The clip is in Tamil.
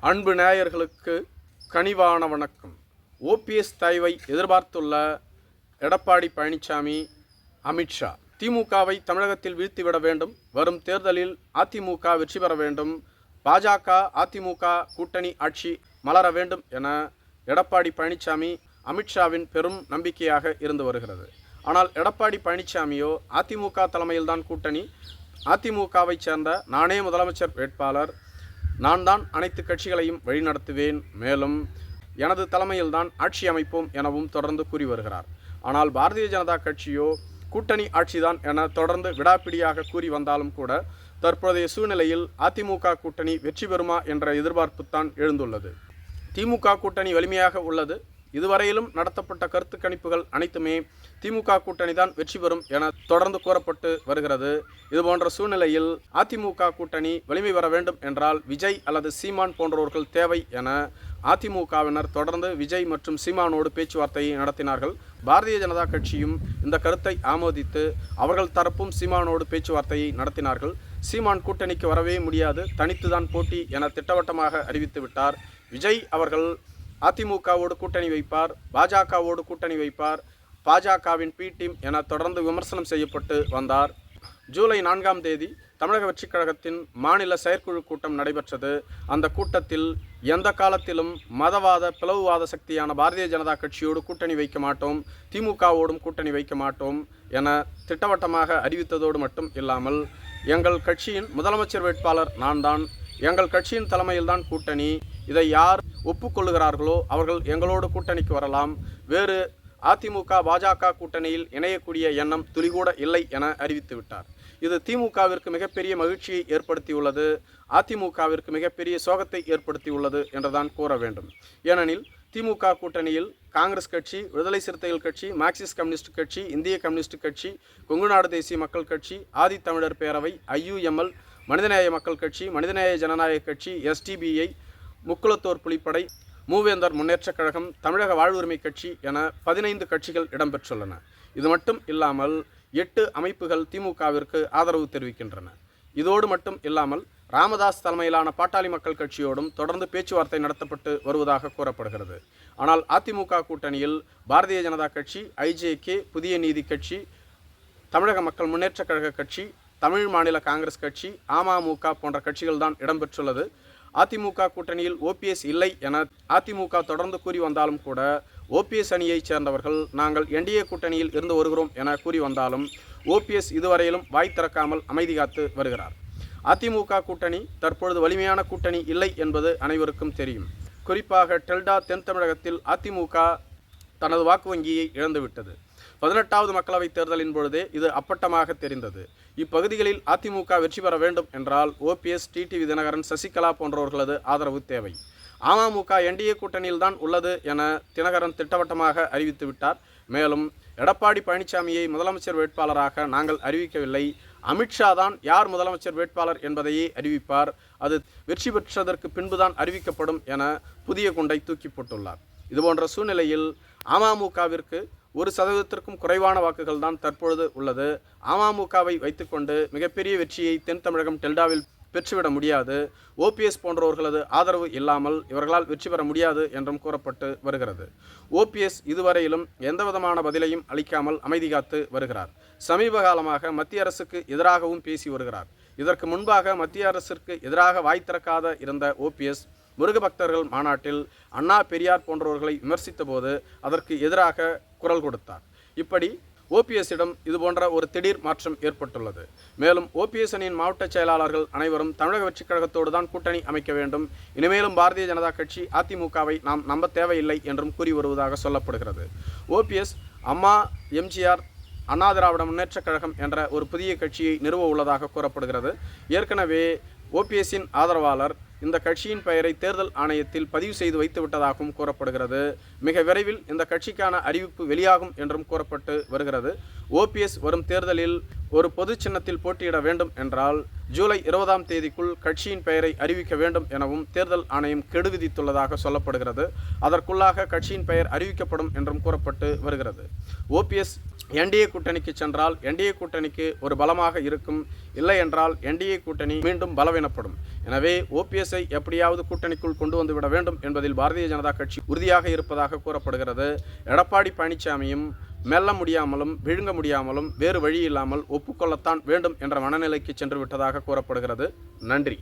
அன்பு நேயர்களுக்கு கனிவான வணக்கம். ஓபிஎஸ் தயவை எதிர்பார்த்துள்ள எடப்பாடி பழனிசாமி அமித்ஷா திமுகவை தமிழகத்தில் வீழ்த்திவிட வேண்டும். வரும் தேர்தலில் அதிமுக வெற்றி பெற வேண்டும். பாஜக அதிமுக கூட்டணி ஆட்சி மலர வேண்டும் என எடப்பாடி பழனிசாமி அமித்ஷாவின் பெரும் நம்பிக்கையாக இருந்து வருகிறது. ஆனால் எடப்பாடி பழனிசாமியோ அதிமுக தலைமையில்தான் கூட்டணி. அதிமுகவைச் சேர்ந்த நானே முதலமைச்சர் வேட்பாளர். நான் தான் அனைத்து கட்சிகளையும் வழிநடத்துவேன் மேலும் எனது தலைமையில்தான் ஆட்சி அமைப்போம் எனவும் தொடர்ந்து கூறி வருகிறார். ஆனால் பாரதிய ஜனதா கட்சியோ கூட்டணி ஆட்சிதான் என தொடர்ந்து விடாப்பிடியாக கூறி வந்தாலும் கூட தற்போதைய சூழ்நிலையில் அதிமுக கூட்டணி வெற்றி பெறுமா என்ற எதிர்பார்ப்புத்தான் எழுந்துள்ளது. திமுக கூட்டணி வலிமையாக உள்ளது. இதுவரையிலும் நடத்தப்பட்ட கருத்து கணிப்புகள் அனைத்துமே திமுக கூட்டணி தான் வெற்றி பெறும் என தொடர்ந்து கூறப்பட்டு வருகிறது. இதுபோன்ற சூழ்நிலையில் அதிமுக கூட்டணி வலிமை வர வேண்டும் என்றால் விஜய் அல்லது சீமான் போன்றவர்கள் தேவை என அதிமுகவினர் தொடர்ந்து விஜய் மற்றும் சீமானோடு பேச்சுவார்த்தையை நடத்தினார்கள். பாரதிய ஜனதா கட்சியும் இந்த கருத்தை ஆமோதித்து அவர்கள் தரப்பும் சீமானோடு பேச்சுவார்த்தையை நடத்தினார்கள். சீமான் கூட்டணிக்கு வரவே முடியாது. தனித்துதான் போட்டி என திட்டவட்டமாக அறிவித்து விட்டார். விஜய் அவர்கள் அதிமுகவோடு கூட்டணி வைப்பார் பாஜகவோடு கூட்டணி வைப்பார் பாஜகவின் பி டீம் என தொடர்ந்து விமர்சனம் செய்யப்பட்டு வந்தார். ஜூலை நான்காம் தேதி தமிழக வெற்றிக் கழகத்தின் மாநில செயற்குழு கூட்டம் நடைபெற்றது. அந்த கூட்டத்தில் எந்த காலத்திலும் மதவாத பிளவுவாத சக்தியான பாரதிய ஜனதா கட்சியோடு கூட்டணி வைக்க மாட்டோம் திமுகவோடும் கூட்டணி வைக்க மாட்டோம் என திட்டவட்டமாக அறிவித்ததோடு மட்டும் இல்லாமல் எங்கள் கட்சியின் முதலமைச்சர் வேட்பாளர் நான் தான் எங்கள் கட்சியின் தலைமையில்தான் கூட்டணி. இதை யார் ஒப்புக்கொள்கிறார்களோ அவர்கள் எங்களோடு கூட்டணிக்கு வரலாம். வேறு அதிமுக பாஜக கூட்டணியில் இணையக்கூடிய எண்ணம் துளிகூட இல்லை என அறிவித்து விட்டார். இது திமுகவிற்கு மிகப்பெரிய மகிழ்ச்சியை ஏற்படுத்தியுள்ளது அதிமுகவிற்கு மிகப்பெரிய சோகத்தை ஏற்படுத்தியுள்ளது என்றுதான் கூற வேண்டும். ஏனெனில் திமுக கூட்டணியில் காங்கிரஸ் கட்சி விடுதலை சிறுத்தைகள் கட்சி மார்க்சிஸ்ட் கம்யூனிஸ்ட் கட்சி இந்திய கம்யூனிஸ்ட் கட்சி கொங்குநாடு தேசிய மக்கள் கட்சி ஆதித்தமிழர் பேரவை ஐயுஎம்எல் மனிதநேய மக்கள் கட்சி மனிதநேய ஜனநாயக கட்சி எஸ்டிபிஐ முக்குளத்தோர் புலிப்படை மூவேந்தர் முன்னேற்றக் கழகம் தமிழக வாழ்வுரிமை கட்சி என பதினைந்து கட்சிகள் இடம்பெற்றுள்ளன. இது மட்டும் இல்லாமல் எட்டு அமைப்புகள் திமுகவிற்கு ஆதரவு தெரிவிக்கின்றன. இதோடு மட்டும் இல்லாமல் ராமதாஸ் தலைமையிலான பாட்டாளி மக்கள் கட்சியோடும் தொடர்ந்து பேச்சுவார்த்தை நடத்தப்பட்டு வருவதாக கூறப்படுகிறது. ஆனால் அதிமுக கூட்டணியில் பாரதிய ஜனதா கட்சி ஐஜேகே புதிய நீதி கட்சி தமிழக மக்கள் முன்னேற்றக் கழக கட்சி தமிழ் மாநில காங்கிரஸ் கட்சி அமமுக போன்ற கட்சிகள் தான் இடம்பெற்றுள்ளது. அதிமுக கூட்டணியில் ஓபிஎஸ் இல்லை என அதிமுக தொடர்ந்து கூறி வந்தாலும் கூட ஓபிஎஸ் அணியைச் சேர்ந்தவர்கள் நாங்கள் என்டிஏ கூட்டணியில் இருந்து வருகிறோம் என கூறி வந்தாலும் ஓபிஎஸ் இதுவரையிலும் வாய் திறக்காமல் அமைதி காத்து வருகிறார். அதிமுக கூட்டணி தற்பொழுது வலிமையான கூட்டணி இல்லை என்பது அனைவருக்கும் தெரியும். குறிப்பாக டெல்டா தென் தமிழகத்தில் அதிமுக தனது வாக்கு வங்கியை இழந்துவிட்டது. பதினெட்டாவது மக்களவைத் தேர்தலின் பொழுதே இது அப்பட்டமாக தெரிந்தது. இப்பகுதிகளில் அதிமுக வெற்றி பெற வேண்டும் என்றால் O P S T T V Dhinakaran Sasikala போன்றவர்களது ஆதரவு தேவை. அமமுக என்டிஏ கூட்டணியில்தான் உள்ளது என தினகரன் திட்டவட்டமாக அறிவித்துவிட்டார் மேலும் எடப்பாடி பழனிசாமியை முதலமைச்சர் வேட்பாளராக நாங்கள் அறிவிக்கவில்லை. அமித்ஷா தான் யார் முதலமைச்சர் வேட்பாளர் என்பதையே அறிவிப்பார். அது வெற்றி பெற்றதற்கு பின்புதான் அறிவிக்கப்படும் என புதிய குண்டை தூக்கி போட்டுள்ளார். இதுபோன்ற சூழ்நிலையில் அமமுகவிற்கு ஒரு சதவீதத்திற்கும் குறைவான வாக்குகள் தான் தற்பொழுது உள்ளது. அமமுகவை வைத்துக்கொண்டு மிகப்பெரிய வெற்றியை தென் தமிழகம் டெல்டாவில் பெற்றுவிட முடியாது. ஓபிஎஸ் போன்றவர்களது ஆதரவு இல்லாமல் இவர்களால் வெற்றி பெற முடியாது என்றும் கூறப்பட்டு வருகிறது. ஓபிஎஸ் இதுவரையிலும் எந்தவிதமான பதிலையும் அளிக்காமல் அமைதி காத்து வருகிறார். சமீப காலமாக மத்திய அரசுக்கு எதிராகவும் பேசி வருகிறார். இதற்கு முன்பாக மத்திய அரசிற்கு எதிராக வாய் திறக்காத இருந்த ஓபிஎஸ் முருகபக்தர்கள் மாநாட்டில் அண்ணா பெரியார் போன்றவர்களை விமர்சித்த போது அதற்கு எதிராக குரல் கொடுத்தார். இப்படி ஓபிஎஸ்ஸிடம் இதுபோன்ற ஒரு திடீர் மாற்றம் ஏற்பட்டுள்ளது. மேலும் ஓபிஎஸ் அணியின் மாவட்ட செயலாளர்கள் அனைவரும் தமிழக வெற்றிக் கழகத்தோடு தான் கூட்டணி அமைக்க வேண்டும். இனிமேலும் பாரதிய ஜனதா கட்சி அதிமுகவை நாம் நம்ப தேவையில்லை என்றும் கூறி வருவதாக சொல்லப்படுகிறது. ஓபிஎஸ் அம்மா எம்ஜிஆர் அண்ணா திராவிட முன்னேற்றக் கழகம் என்ற ஒரு புதிய கட்சியை நிறுவ உள்ளதாக கூறப்படுகிறது. ஏற்கனவே ஓபிஎஸ்ஸின் ஆதரவாளர் இந்த கட்சியின் பெயரை தேர்தல் ஆணையத்தில் பதிவு செய்து வைத்துவிட்டதாகவும் கூறப்படுகிறது. மிக விரைவில் இந்த கட்சிக்கான அறிவிப்பு வெளியாகும் என்றும் கூறப்பட்டு வருகிறது. ஓபிஎஸ் வரும் தேர்தலில் ஒரு பொது சின்னத்தில் போட்டியிட வேண்டும் என்றால் ஜூலை இருபதாம் தேதிக்குள் கட்சியின் பெயரை அறிவிக்க வேண்டும் எனவும் தேர்தல் ஆணையம் கெடு விதித்துள்ளதாக சொல்லப்படுகிறது. அதற்குள்ளாக கட்சியின் பெயர் அறிவிக்கப்படும் என்றும் கூறப்பட்டு வருகிறது. ஓபிஎஸ் என்டிஏ கூட்டணிக்கு சென்றால் என்டிஏ கூட்டணிக்கு ஒரு பலமாக இருக்கும். இல்லை என்றால் என்டிஏ கூட்டணி மீண்டும் பலவீனப்படும். எனவே ஓபிஎஸ்ஐ எப்படியாவது கூட்டணிக்குள் கொண்டு வந்துவிட வேண்டும் என்பதில் பாரதிய ஜனதா கட்சி உறுதியாக இருப்பதாக கூறப்படுகிறது. எடப்பாடி பழனிசாமியும் மெல்ல முடியாமலும் விழுங்க முடியாமலும் வேறு வழி இல்லாமல் ஒப்புக்கொள்ளத்தான் வேண்டும் என்ற மனநிலைக்கு சென்று விட்டதாக கூறப்படுகிறது. நன்றி.